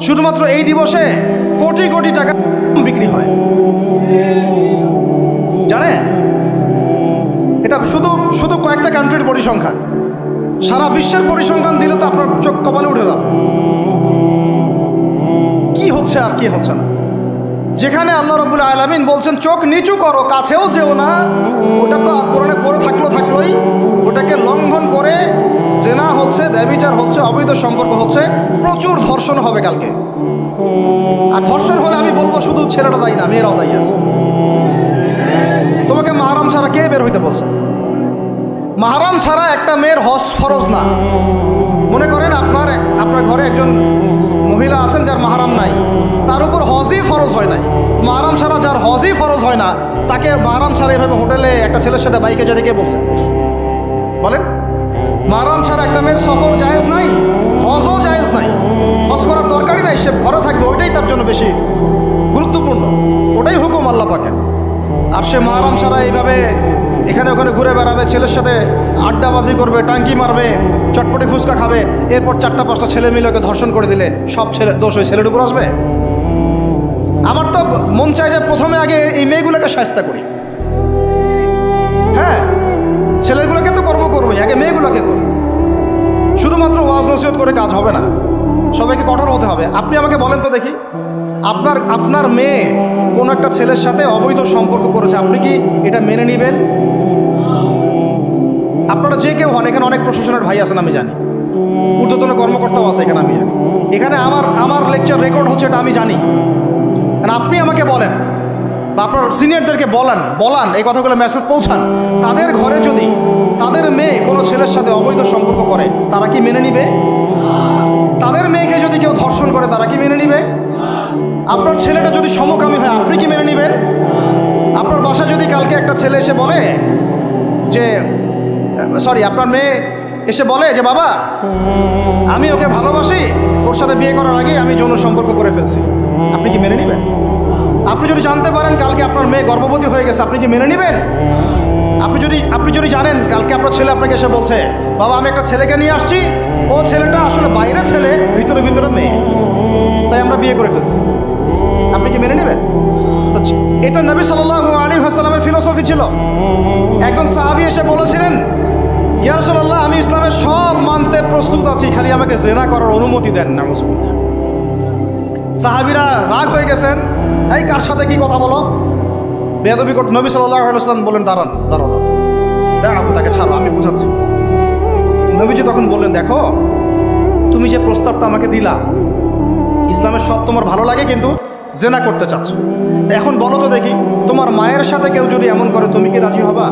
শুধুমাত্র এই দিবসে কোটি কোটি টাকা বিক্রি হয়। জানেন? এটা শুধু শুধু কয়েকটা কান্ট্রির পরিসংখ্যান। সারা বিশ্বের পরিসংখ্যান দিলে তো আপনার চোখ কপালে উঠে যাবে। কি হচ্ছে আর কি হচ্ছে না? যেখানে আল্লাহ রবুল আলমিন বলছেন, চোখ নিচু করো, কাছেও যেও না। ওটা তো কোরআনে পড়ে থাকল থাকলোই। ওটাকে লঙ্ঘন করে জেনা হচ্ছে ব্যবিচার হচ্ছে, অবৈধ সম্পর্ক হচ্ছে, প্রচুর ধর্ষণ হবে কালকে। আর ধর্ষণ হলে আমি বলব শুধু ছেলেটা দায়ী না, মেয়েরাও দায়ী আছে। তোমাকে মাহারাম ছাড়া কে বের হইতে বলছে? মাহারাম ছাড়া একটা মেয়ের হজ ফরজ না। মনে করেন আপনার আপনার ঘরে একজন মহিলা আছেন যার মাহারাম নাই, তার উপর হজই ফরজ হয় নাই। মাহারাম ছাড়া যার হজই ফরজ হয় না, তাকে মাহারাম ছাড়া এভাবে হোটেলে একটা ছেলের সাথে বাইকে যেতে কে বলছে? বলেন মাহারাম ছাড়া একটা মেয়ের সফর জায়েজ নাই, হজও জায়েজ নাই, হজ করার দরকারই নাই, সে ঘরে থাকবে, ওইটাই তার জন্য বেশি গুরুত্বপূর্ণ, ওটাই হুকুম আল্লাহ পাকে আর সে মাহারাম ছাড়া এইভাবে এখানে ওখানে ঘুরে বেড়াবে, ছেলের সাথে আড্ডাবাজি করবে, টাঙ্কি মারবে, চটপটি ফুচকা খাবে, এরপর চারটা পাঁচটা ছেলে মিলে ওকে ধর্ষণ করে দিলে সব ছেলে, দোষ ওই ছেলের উপর আসবে? আমার তো মন চায় যে প্রথমে আগে এই মেয়েগুলোকে সাহস্তা করি। হ্যাঁ ছেলেগুলোকে শুধুমাত্র ওয়াজ নসিহত করে কাজ হবে না। সবাইকে কঠোর হতে হবে। আপনি আমাকে বলেন তো দেখি, আপনার আপনার মেয়ে কোনো একটা ছেলের সাথে অবৈধ সম্পর্ক করেছে, আপনি কি এটা মেনে নেবেন? আপনারা যে কেউ হন, এখানে অনেক প্রশাসনের ভাই আছেন, আমি জানি। ঊর্ধ্বতন কর্মকর্তাও আছে, এখানে আমি জানি। এখানে আমার আমার লেকচার রেকর্ড হচ্ছে এটা আমি জানি। আপনি আমাকে বলেন, বা আপনার সিনিয়রদেরকে বলান বলান, এই কথাগুলো মেসেজ পৌঁছান। তাদের ঘরে যদি তাদের মেয়ে কোনো ছেলের সাথে অবৈধ সম্পর্ক করে, তারা কি মেনে নিবে? তাদের মেয়েকে যদি কেউ ধর্ষণ করে, তারা কি মেনে নিবে? আপনার ছেলেটা যদি সমকামী হয়, আপনি কি মেনে নেবেন? আপনার বাসায় যদি কালকে একটা ছেলে এসে বলে যে সরি আপনার মেয়ে এসে বলে যে, বাবা, আমি ওকে ভালোবাসি, ওর সাথে বিয়ে করার আগে আমি যৌন সম্পর্ক করে ফেলছি। আপনি কি মেনে নেবেন? আপনি যদি জানতে পারেন কালকে আপনার মেয়ে গর্ভবতী হয়ে গেছে, আপনি কি মেনে নেবেন? আপনি যদি আপনি যদি জানেন, কালকে আপনার ছেলে আপনাকে এসে বলছে, বাবা, আমি একটা ছেলেকে নিয়ে আসছি, ও ছেলেটা আসলে বাইরে ছেলে, ভিতরে ভিতরে মেয়ে। তাই আমরা বিয়ে করে ফেলছি। আপনি কি মেনে নেবেন? তো এটা নবী সাল্লাহ আলী হাসালামের ফিলোসফি ছিল। একজন সাহাবি এসে বলেছিলেন ইয়ারসোল্লাহ আমি ইসলামের সব মানতে প্রস্তুত আছি, খালি আমাকে জেনা করার অনুমতি দেন না সাহাবিরা রাগ হয়ে গেছেন, এই কার সাথে কি কথা বলো? বেদবি নবী সাল্লাহ বলেন, দাঁড়ান দাঁড়ান দাঁড়াবো তাকে ছাড়ো, আমি বুঝাচ্ছি। নবীজি তখন বললেন, দেখো, তুমি যে প্রস্তাবটা আমাকে দিলা, ইসলামের সব তোমার ভালো লাগে, কিন্তু জেনা করতে চাচ্ছ। এখন বলো তো দেখি, তোমার মায়ের সাথে কেউ যদি এমন করে, তুমি কি রাজি হবা?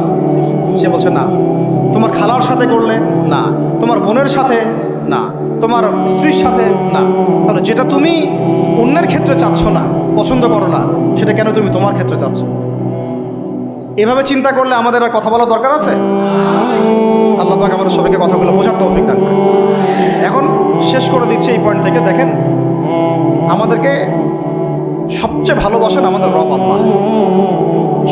সে বলছে, না। তোমার খালার সাথে করলে? না। তোমার বোনের সাথে? না। তোমার স্ত্রীর সাথে? না। তাহলে যেটা তুমি অন্যের ক্ষেত্রে চাচ্ছ না, পছন্দ করো না, সেটা কেন তুমি তোমার ক্ষেত্রে চাচ্ছ? এভাবে চিন্তা করলে আমাদের আর কথা বলার দরকার আছে? আল্লাহ পাক আমাদের সবাইকে কথাগুলো বোঝার তৌফিক দান করে এখন শেষ করে দিচ্ছি এই পয়েন্ট থেকে, দেখেন, আমাদেরকে সবচেয়ে ভালোবাসেন আমাদের রব আল্লাহ।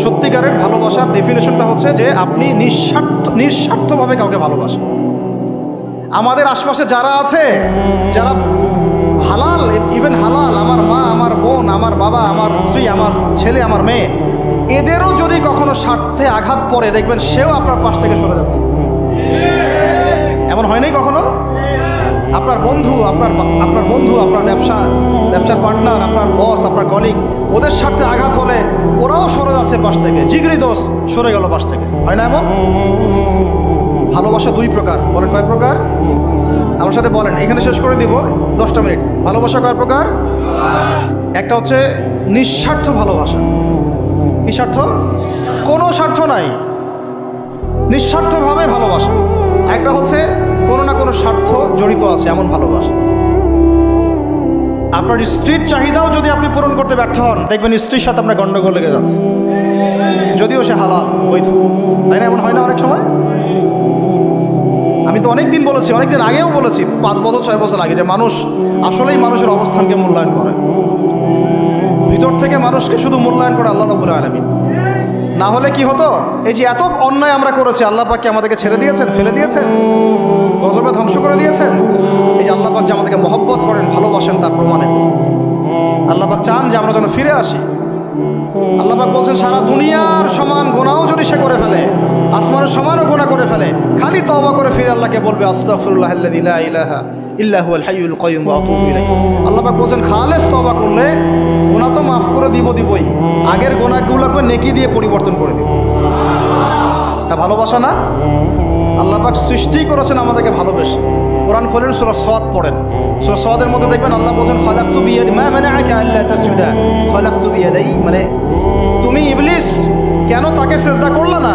সত্যিকারের ভালোবাসার ডেফিনেশনটা হচ্ছে যে আপনি নিঃস্বার্থ নিঃস্বার্থভাবে কাউকে ভালোবাসেন। আমাদের আশপাশে যারা আছে, যারা হালাল ইভেন হালাল, আমার মা, আমার বোন, আমার বাবা, আমার স্ত্রী, আমার ছেলে, আমার মেয়ে এদেরও যদি কখনো স্বার্থে আঘাত পড়ে, দেখবেন সেও আপনার পাশ থেকে সরে যাচ্ছে। এমন হয় নাই কখনো? আপনার বন্ধু, আপনার আপনার বন্ধু, আপনার ব্যবসা, ব্যবসার পার্টনার আপনার বস আপনার কলিগ ওদের স্বার্থে আঘাত হলে ওরাও সরে যাচ্ছে পাশ থেকে। জিগরি দোষ সরে গেল পাশ থেকে। হয় না এমন? ভালোবাসা দুই প্রকার। বলেন কয় প্রকার? আমার সাথে বলেন, এখানে শেষ করে দিব। দশটা মিনিট। ভালোবাসা কয় প্রকার? একটা হচ্ছে নিঃস্বার্থ ভালোবাসা। কি স্বার্থ? কোনো স্বার্থ নাই। নিঃস্বার্থভাবে ভালোবাসা। একটা হচ্ছে কোনো না কোনো স্বার্থ জড়িত আছে, এমন ভালোবাসা। আপনার স্ত্রীর চাহিদাও যদি আপনি পূরণ করতে ব্যর্থ হন, দেখবেন স্ত্রীর সাথে আপনার গণ্ডগোল লেগে যাচ্ছে। যদিও সে হালাল, বৈধ। তাই না? এমন হয় না অনেক সময়? আমি তো অনেক দিন বলেছি অনেক দিন আগেও বলেছি, পাঁচ বছর, ছয় বছর আগে যে মানুষ আসলেই মানুষের অবস্থানকে মূল্যায়ন করে। ভিতর থেকে মানুষকে শুধু মূল্যায়ন করে আল্লাহ রবুল আলমী না হলে কি হতো? এই যে এত অন্যায় আমরা করেছি, আল্লাহ পাককে আমাদেরকে ছেড়ে দিয়েছেন, ফেলে দিয়েছেন? গজবে ধ্বংস করে দিয়েছেন? এই যে আল্লাহ পাক যে আমাদেরকে মহব্বত করেন, ভালোবাসেন তার প্রমাণে। আল্লাহ পাক চান যে আমরা যেন ফিরে আসি। আল্লাহ পাক বলছেন, সারা দুনিয়ার সমান গোনাও যদি সে করে ফেলে আসমানের সমানও গোনা করে ফেলে। খালি তওবা করে ফিরে আল্লাহকে বলবে লা ইলাহা ইল্লা হুয়াল হাইয়ুল কাইয়্যুম ওয়া আতুবু আল্লাহ পাক বলছেন, খালেস তওবা করলে গোনা তো মাফ করে দিব দিবই। আগের গোনাগুলোকে নেকি দিয়ে পরিবর্তন করে দিব। এটা ভালোবাসা না? আল্লাহ সৃষ্টি করেছেন আমাদেরকে ভালোবেসে। কোরআন খোলেন, সুরা সদ পড়েন। সুরা সদের মধ্যে দেখবেন আল্লাহ বলছেন, খলাক্তু বিয়াদি মা মানাআকা আল্লা তাসজুদা। খলাক্তু বিয়াদাই মানে তুমি ইবলিস, কেন তাকে সেজদা করলে না?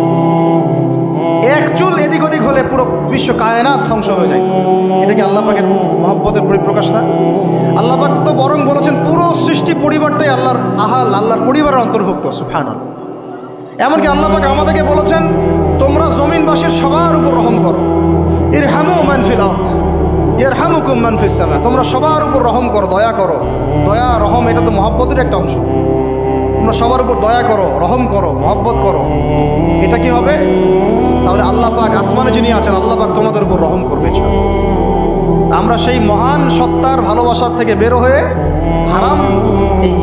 চুল এদিক ওদিক হলে পুরো বিশ্ব কায়নাত ধ্বংস হয়ে যায়। এটা কি আল্লাহ পাকের মহব্বতের পরিপ্রকাশ না? আল্লাহ পাক তো বরং বলেছেন, পুরো সৃষ্টি পরিবারটাই আল্লাহর আহাল, আল্লাহর পরিবারের অন্তর্ভুক্ত সুফান এমনকি আল্লাহ পাক আমাদেরকে বলেছেন, তোমরা জমিনবাসীর সবার উপর রহম করো। এর হামু মানফিল আর্থ এর হামুকুম মানফিস সামা, তোমরা সবার উপর রহম করো, দয়া করো। দয়া, রহম এটা তো মহব্বতের একটা অংশ। তোমরা সবার উপর দয়া করো, রহম করো, মহব্বত করো। এটা কি হবে? তাহলে আল্লাহ পাক আসমানে যিনি আছেন, আল্লাহ পাক তোমাদের উপর রহম করবে আমরা সেই মহান সত্তার ভালোবাসার থেকে বের হয়ে হারাম, এই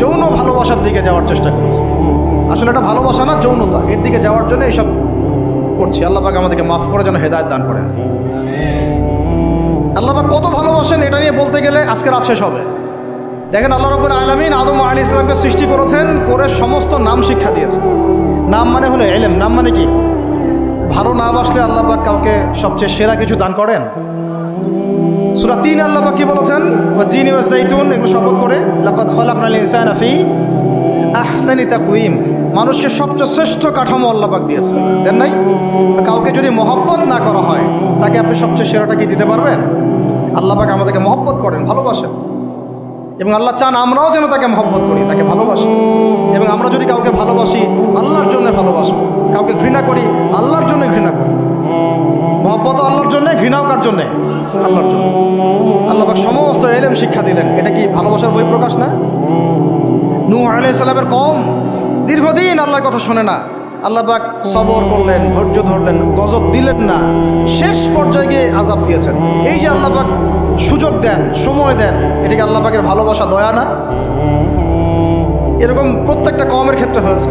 যৌন ভালোবাসার দিকে যাওয়ার চেষ্টা করছি। আসলে এটা ভালোবাসা না, যৌনতা। এর দিকে যাওয়ার জন্য এইসব করছি। আল্লাহ পাক আমাদেরকে মাফ করে যেন হেদায়ত দান করেন। আল্লাহ পাক কত ভালোবাসেন, এটা নিয়ে বলতে গেলে আজকে রাত শেষ হবে। দেখেন আল্লাহ রব্বুল আলমিন আদম আলী ইসলামকে সৃষ্টি করেছেন, করে সমস্ত নাম শিক্ষা দিয়েছেন। নাম মানে হলো এলেম। নাম মানে কি? ভালো না বাসলে আল্লাহ পাক কাউকে সবচেয়ে সেরা কিছু দান করেন? সুরা তিন আল্লাহ পাক কি বলেছেন? তিন জাইতুন এগুলো শপথ করে, লাকাদ খলাকনাল ইনসানা ফি আহসানি তাকওয়িম। মানুষকে সবচেয়ে শ্রেষ্ঠ কাঠামো আল্লাহ পাক দিয়েছেন দেন নাই? কাউকে যদি মহব্বত না করা হয়, তাকে আপনি সবচেয়ে সেরাটা কি দিতে পারবেন? আল্লাহ পাক আমাদেরকে মহব্বত করেন, ভালোবাসেন। এবং আল্লাহ চান আমরাও যেন তাকে মহব্বত করি, তাকে ভালোবাসি। এবং আমরা যদি কাউকে ভালোবাসি, আল্লাহর জন্য ভালোবাসবো। মহব্বত আল্লাহর জন্য, ঘৃণাও কার জন্যে? আল্লাহর জন্য। আল্লাহ পাক সমস্ত এলেম শিক্ষা দিলেন। এটা কি ভালোবাসার বই প্রকাশ না? নূহ আলাইসাল্লামের কম দীর্ঘদিন আল্লাহর কথা শোনে না। আল্লাহ পাক সবর করলেন, ধৈর্য ধরলেন, গজব দিলেন না। শেষ পর্যায়ে গিয়ে আজাব দিয়েছেন। এই যে আল্লাহ পাক সুযোগ দেন, সময় দেন এটাকে আল্লাহ পাকের ভালোবাসা, দয়া না? এরকম প্রত্যেকটা কমের ক্ষেত্রে হয়েছে।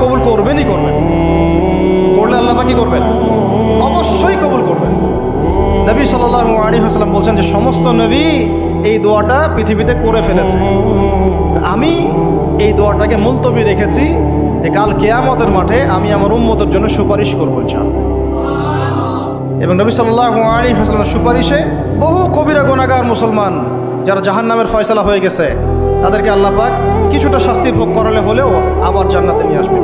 কবুল করবেনই করবেন। করলে আল্লাহ কি করবেন? অবশ্যই কবুল করবেন। নবী সাল্লাহ আলী হাসলাম বলছেন যে, সমস্ত নবী এই দোয়াটা পৃথিবীতে করে ফেলেছে। আমি এই দোয়াটাকে মুলতবি রেখেছি যে, কাল কেয়ামতের মাঠে আমি আমার উম্মতের জন্য সুপারিশ করব ইনশাআল্লাহ। এবং নবী সাল্লাহ আলী হাসলামের সুপারিশে বহু কবিরা গোনাগার মুসলমান যারা জাহান নামের ফয়সলা হয়ে গেছে তাদেরকে আল্লাহ পাক কিছুটা শাস্তি ভোগ করালে হলেও আবার জান্নাতে নিয়ে আসবে।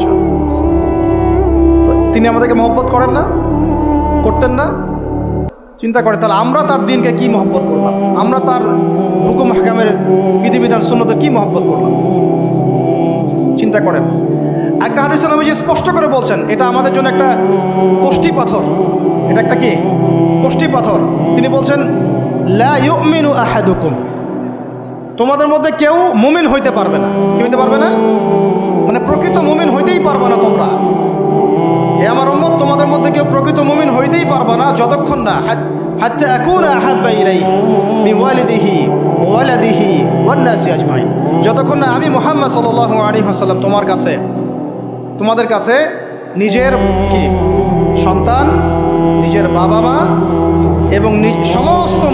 তিনি আমাদেরকে মহব্বত করেন না, করতেন না। চিন্তা করে, তাহলে আমরা তার দিনকে কি মহব্বত করলাম? আমরা তার হুকুম হাকামের বিধিবিধান শূন্যতে কি মহব্বত করলাম? চিন্তা করেন। একটা হাদিস আমি যে স্পষ্ট করে বলছেন, এটা আমাদের জন্য একটা কোষ্টি পাথর। এটা একটা কি? কোষ্টি পাথর। তিনি বলছেন, লা ইউমিনু আহাদুকুম। তোমাদের মধ্যে কেউ মুমিন হইতে পারবে না। কি হইতে পারবে না? মানে প্রকৃত মুমিন হইতেই পারবে না তোমরা। এ আমার উম্মত, তোমাদের মধ্যে কেউ প্রকৃত মুমিন হইতেই পারবে না, যতক্ষণ না হাত্তা আকুনা আহাব্বা ইলাইহি মিন ওয়ালিদিহি ওয়া ওয়ালাদিহি ওয়ান আজমাইন। যতক্ষণ না আমি মুহাম্মদ সাল্লাল্লাহু আলাইহি ওয়াসাল্লাম তোমার কাছে, তোমাদের কাছে নিজের কি? সন্তান, নিজের বাবা মা এবং সমস্ত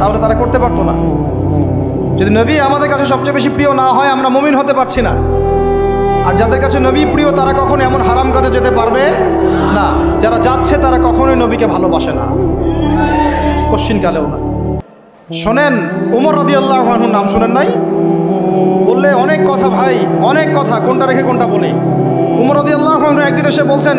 তাহলে তারা করতে পারতো না। যদি নবী আমাদের কাছে সবচেয়ে বেশি প্রিয় না হয়, আমরা মুমিন হতে পারছি না। আর যাদের কাছে নবী প্রিয়, তারা কখনো এমন হারাম কাজে যেতে পারবে না। যারা যাচ্ছে, তারা কখনোই নবীকে ভালোবাসে না। কশ্চিনকালেও না। শোনেন, উমর রদি আল্লাহ নাম শোনেন নাই? বললে অনেক কথা ভাই, অনেক কথা, কোনটা রেখে কোনটা বলি? উমর রদি আল্লাহ একদিন এসে বলছেন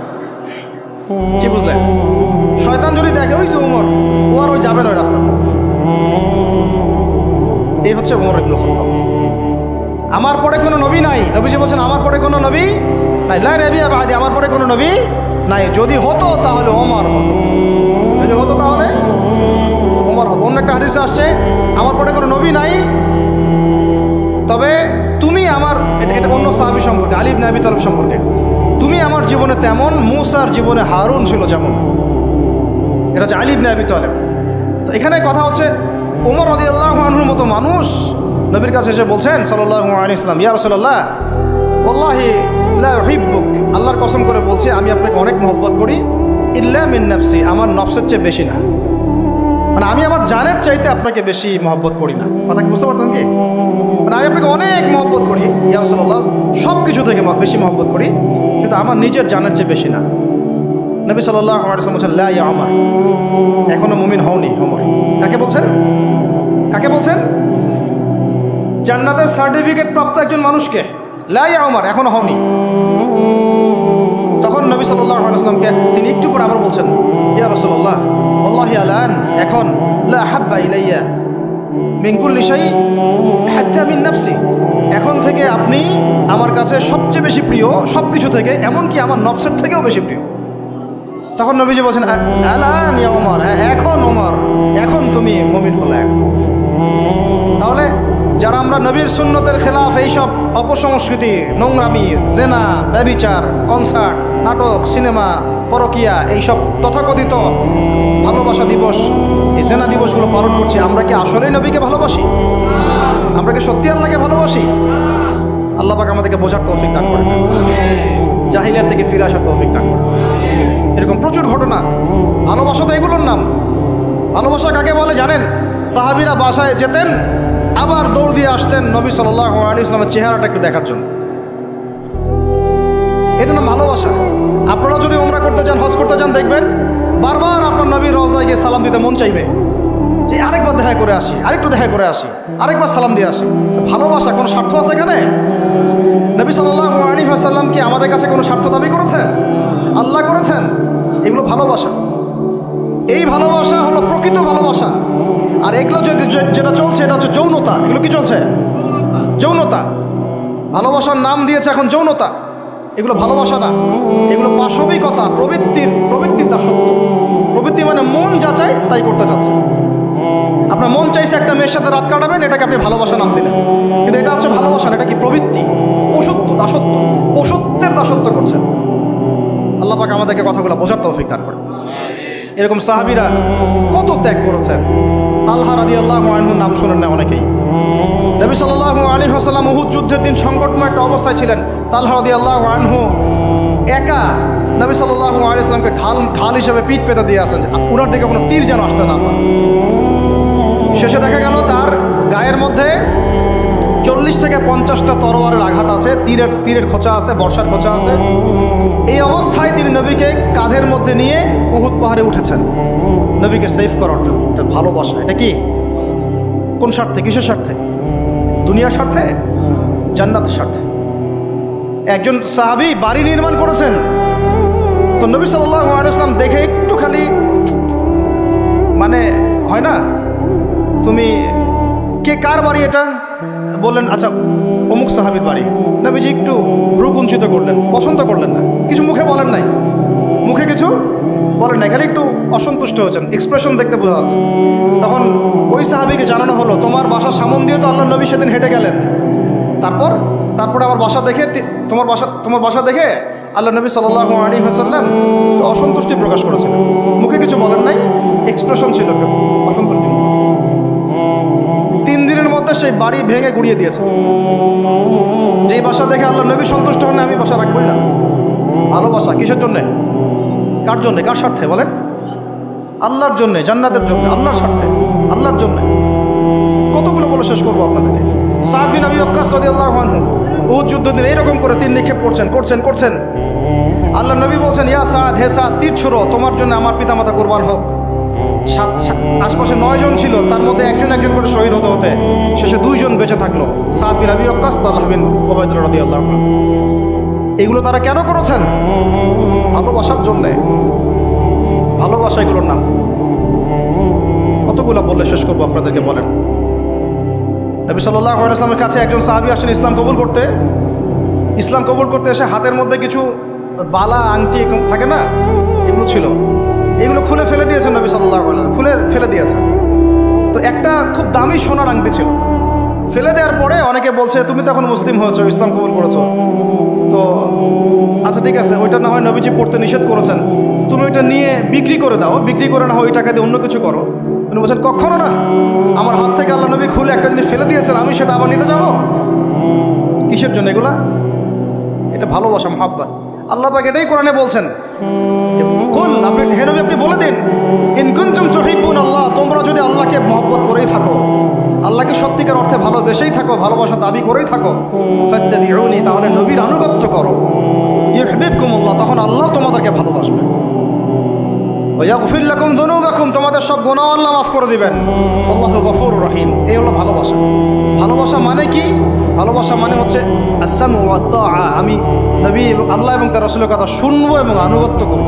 কি বুঝলেন শয়তান যদি দেখে, ওই যে ওমর ও আর ওই যাবে না রাস্তা এই হচ্ছে ওমর ইবনুল খত্তাব। আমার পরে কোনো নবী নাই। নবীজি বলছেন, আমার পরে কোনো নবী নাই। লাই নবী বাদি, আমার পরে কোনো নবী নাই। যদি হতো, তাহলে ওমর হতো। যদি হতো, তাহলে ওমর হতো। অন্য একটা হাদিসে আসছে, আমার পরে কোনো নবী নাই। তবে তুমি আমার, এটা এটা অন্য সাহাবি সম্পর্কে আলিব নাবি তলব সম্পর্কে। তুমি আমার জীবনে তেমন, মুসার জীবনে হারুন ছিল যেমন। এটা হচ্ছে আলিব নাবি তলেব। তো এখানে কথা হচ্ছে ওমর রদি আল্লাহ আনহুর মতো মানুষ নবীর কাছে এসে বলছেন সাল্লাহ আলী ইসলাম ইয়া রসল্লাহ হিব্বুক আল্লাহর কসম করে বলছি, আমি আপনাকে অনেক মহব্বত করি, ইল্লা মিন আমার নফসের চেয়ে বেশি না। মানে আমি আমার জানের চাইতে আপনাকে বেশি মহব্বত করি না। কথা বুঝতে পারতেন কি? মানে আমি আপনাকে অনেক মহব্বত করি ইয়ারসল্লাহ সব কিছু থেকে বেশি মহব্বত করি। কিন্তু আমার নিজের জানের চেয়ে বেশি না। নবী সাল্লাহ ইয়া আমার এখনও মুমিন হওনি অমর কাকে বলছেন? কাকে বলছেন? জান্নাতের সার্টিফিকেট প্রাপ্ত একজন মানুষকে। লা ইয়া আমার এখনও হওনি। তখন নবী আলাইসলামকে তিনি একটু করে আবার বলছেন, ইয়া রসল্লাহ আল্লাহ আলান এখন লা হাব্বা ইলাইয়া মিনকুল নিশাই হাজ্জা মিন নাফসি। এখন থেকে আপনি আমার কাছে সবচেয়ে বেশি প্রিয় সব কিছু থেকে এমনকি আমার নফসের থেকেও বেশি প্রিয়। তখন নবীজি বলছেন "আ- আলান ওমর হ্যাঁ, এখন ওমর এখন তুমি মমিন এখন তাহলে যারা আমরা নবীর সুন্নতের খেলাফ এইসব অপসংস্কৃতি নোংরামি জেনা ব্যবিচার কনসার্ট নাটক সিনেমা পরকিয়া এইসব তথাকথিত ভালোবাসা দিবস, এই জেনা দিবসগুলো পালন করছি। আমরা কি আসলেই নবীকে ভালোবাসি? আমরা কি সত্যি আল্লাহকে ভালোবাসি? আল্লাহ পাক আমাদেরকে বোঝার তৌফিক দান করে জাহিলিয়াত থেকে ফিরে আসার তৌফিক দান করে এরকম প্রচুর ঘটনা। ভালোবাসা তো এগুলোর নাম। ভালোবাসা কাকে বলে জানেন? সাহাবিরা বাসায় যেতেন, আবার দৌড় দিয়ে আসতেন নবী সাল্লাহ আলী ইসলামের চেহারাটা একটু দেখার জন্য। এটা না ভালোবাসা। আপনারা যদি ওমরা করতে যান, হজ করতে যান, দেখবেন বারবার আপনার নবীর রওজায় গিয়ে সালাম দিতে মন চাইবে? যে আরেকবার দেখা করে আসি, আরেকটু দেখা করে আসি, আরেকবার সালাম দিয়ে আসি। ভালোবাসা, কোনো স্বার্থ আছে এখানে? নবী সাল্লাহ আলী আসাল্লাম কি আমাদের কাছে কোনো স্বার্থ দাবি করেছেন? আল্লাহ করেছেন? এগুলো ভালোবাসা। এই ভালোবাসা হলো প্রকৃত ভালোবাসা। আর এগুলো যেটা চলছে, এটা হচ্ছে যৌনতা। এগুলো কি চলছে? যৌনতা। ভালোবাসার নাম দিয়েছে এখন যৌনতা। এগুলো ভালোবাসা না। এগুলো পাশবিকতা, প্রবৃত্তির প্রবৃত্তির দাসত্ব। প্রবৃত্তি মানে মন যা চায় তাই করতে চাচ্ছে। আপনার মন চাইছে একটা মেয়ের সাথে রাত কাটাবেন, এটাকে আপনি ভালোবাসা নাম দিলেন। কিন্তু এটা হচ্ছে ভালোবাসা না, এটা কি প্রবৃত্তি? পশুত্ব, দাসত্ব। পশুত্বের দাসত্ব করছেন। আল্লাহ পাক আমাদেরকে কথাগুলো বোঝার তৌফিক দান করে এরকম সাহাবিরা কত ত্যাগ করেছেন। আল্লাহ রাদি আল্লাহ আনহুর নাম শোনেন না অনেকেই। নবী সাল্লাহ আলী হাসাল্লাম উহুদ যুদ্ধের দিন সংকটময় একটা অবস্থায় ছিলেন। তাল্লাহ রাদি আল্লাহ আনহু একা নবী সাল্লাহ আলী সাল্লামকে ঢাল ঢাল হিসেবে পিঠ পেতে দিয়ে আসেন। উনার দিকে কোনো তীর যেন আসতে না শেষে দেখা গেল তার গায়ের মধ্যে চল্লিশ থেকে পঞ্চাশটা তরোয়ারের আঘাত আছে, তীরের তীরের খোঁচা আছে, বর্ষার খোঁচা আছে। এই অবস্থায় তিনি নবীকে কাঁধের মধ্যে নিয়ে উহুদ পাহাড়ে উঠেছেন। নবীকে সেভ করার জন্য। এটা ভালোবাসা। এটা কি? কোন স্বার্থে? কিসের স্বার্থে? দুনিয়ার স্বার্থে? জান্নাতের স্বার্থে। একজন সাহাবি বাড়ি নির্মাণ করেছেন। তো নবী আলাইসলাম দেখে একটুখানি মানে হয় না? তুমি, কে কার বাড়ি এটা? বললেন আচ্ছা অমুক সাহাবির বাড়ি। নবীজি একটু রূপ উঞ্চিত করলেন, পছন্দ করলেন না। কিছু মুখে বলেন নাই। মুখে কিছু বলেন নাই, খালি একটু অসন্তুষ্ট হয়েছেন এক্সপ্রেশন দেখতে বোঝা যাচ্ছে। তখন ওই সাহাবিকে জানানো হলো, তোমার বাসার সামন দিয়ে তো আল্লাহ নবী সেদিন হেঁটে গেলেন। তারপর, তারপরে আমার বাসা দেখে তোমার বাসা তোমার বাসা দেখে আল্লাহ নবী সাল্লাহ আলী হাসাল্লাম অসন্তুষ্টি প্রকাশ করেছিলেন। মুখে কিছু বলেন নাই এক্সপ্রেশন ছিল অসন্তুষ্টি মধ্যে সেই বাড়ি ভেঙে গুড়িয়ে দিয়েছে। যেই বাসা দেখে আল্লাহ নবী সন্তুষ্ট হন, আমি বাসা রাখবই না। ভালোবাসা কিসের জন্যে? কার জন্যে? কার স্বার্থে? বলেন। আল্লাহর জন্যে, জান্নাতের জন্য, আল্লাহর স্বার্থে, আল্লাহর জন্যে। কতগুলো বলে শেষ করব আপনাদেরকে? সাদ আবি ওয়াক্কাস রাদিয়াল্লাহু আনহু, উহুদ যুদ্ধ দিন এইরকম করে তিন নিক্ষেপ করছেন করছেন করছেন। আল্লাহ নবী বলছেন, ইয়া সাদ, হে সাদ, তীর ছুড়ো, তোমার জন্য আমার পিতামাতা কোরবান হোক। সাত আশপাশে নয়জন ছিল, তার মধ্যে একজন একজন করে শহীদ হতে হতে শেষে দুইজন বেঁচে থাকল। সাদ বিন আবি ওয়াক্কাস তাল্লাহ বিন ওবায়দুল্লাহ রাদিয়াল্লাহু আনহু। এগুলো তারা কেন করেছেন? ভালোবাসার জন্যে। ভালোবাসা এগুলোর নাম। কতগুলো বললে শেষ করব আপনাদেরকে বলেন। নবী সাল্লাহ ইসলামের কাছে একজন সাহাবি আসেন ইসলাম কবুল করতে। ইসলাম কবুল করতে এসে হাতের মধ্যে কিছু বালা, আংটি থাকে না? এগুলো ছিল। এগুলো খুলে ফেলে দিয়েছেন নবী সাল্লাহ খুলে ফেলে দিয়েছেন। তো একটা খুব দামি সোনার আংটি ছিল। ফেলে দেওয়ার পরে অনেকে বলছে, তুমি তো এখন মুসলিম হয়েছো, ইসলাম কবুল করেছ। তো আচ্ছা ঠিক আছে, ওইটা না হয় নবীজি পড়তে নিষেধ করেছেন। তুমি ওইটা নিয়ে বিক্রি করে দাও, বিক্রি করে না হয় ওই টাকা দিয়ে অন্য কিছু করো। উনি বলছেন, কখনো না। আমার হাত থেকে আল্লাহ নবী খুলে একটা জিনিস ফেলে দিয়েছেন, আমি সেটা আবার নিতে যাব? কিসের জন্য এগুলা? এটা ভালোবাসা মহাব্বা আল্লাহ পাক এটাই কোরআনে বলছেন কুল, আপনি হে আপনি বলে দিন। ইনকুনতুম তুহিব্বুন আল্লাহ, তোমরা যদি আল্লাহকে মহব্বত করেই থাকো, আল্লাহকে সত্যিকার অর্থে ভালোবেসেই থাকো, ভালোবাসা দাবি করেই থাকো, ফাত্তাবিউনি, তাহলে নবীর আনুগত্য করো। ইউহিব্বুকুমুল্লাহ, তখন আল্লাহ তোমাদেরকে ভালোবাসবে। তোমাদের সব গুনাহ আল্লাহ মাফ করে দিবেন। আল্লাহু গফুর রহিম, এই হলো ভালোবাসা। ভালোবাসা মানে কি? ভালোবাসা মানে হচ্ছে আসাম আমি নবী আল্লাহ এবং তার রসুলের কথা শুনব এবং আনুগত্য করব।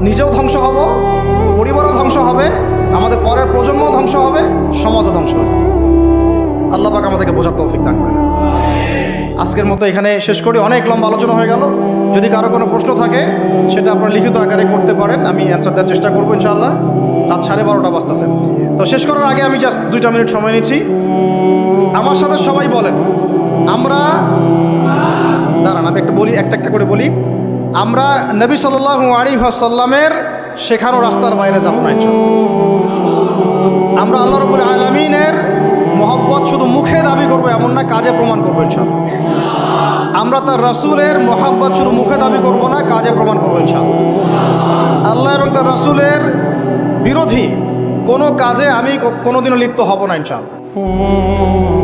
নিজেও ধ্বংস হব, পরিবারও ধ্বংস হবে, আমাদের পরের প্রজন্মও ধ্বংস হবে, সমাজও ধ্বংস যাবে। আল্লাহ পাক আমাদেরকে বোঝার তৌফিক দান করে না আজকের মতো এখানে শেষ করি। অনেক লম্বা আলোচনা হয়ে গেল। যদি কারও কোনো প্রশ্ন থাকে, সেটা আপনারা লিখিত আকারে করতে পারেন। আমি অ্যান্সার দেওয়ার চেষ্টা করব ইনশাআল্লাহ। রাত সাড়ে বারোটা বাজতেছে। তো শেষ করার আগে আমি জাস্ট দুইটা মিনিট সময় নিচ্ছি। আমার সাথে সবাই বলেন। আমরা দাঁড়ান, আমি একটা বলি, একটা একটা করে বলি। আমরা নবী সাল্লাহ আলী সাল্লামের শেখানো রাস্তার বাইরে যাব না আমরা আল্লাহর উপরে আলামিনের মহব্বত শুধু মুখে দাবি করব, এমন না, কাজে প্রমাণ করব, ইনশাআল্লাহ। আমরা তার রাসূলের মহাব্বত শুধু মুখে দাবি করব না, কাজে প্রমাণ করব, ইনশাআল্লাহ। আল্লাহ এবং তার রাসূলের বিরোধী কোনো কাজে আমি কোনোদিনও লিপ্ত হব না, ইনশাআল্লাহ।